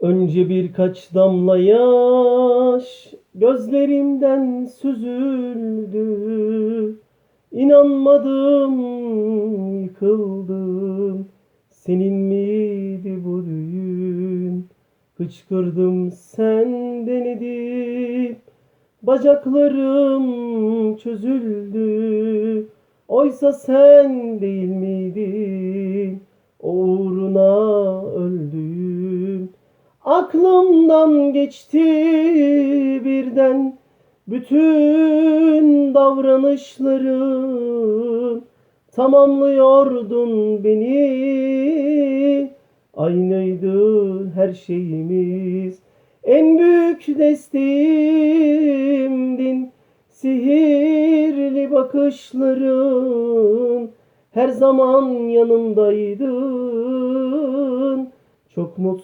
Önce birkaç damla yaş gözlerimden süzüldü. İnanmadım, yıkıldım. Senin miydi bu düğün? Hıçkırdım senden edip. Bacaklarım çözüldü. Oysa sen değil miydin? Uğruna. Aklımdan geçti birden bütün davranışların tamamlıyordun beni aynıydı her şeyimiz. En büyük desteğimdin sihirli bakışların her zaman yanımdaydın. Çok mutlu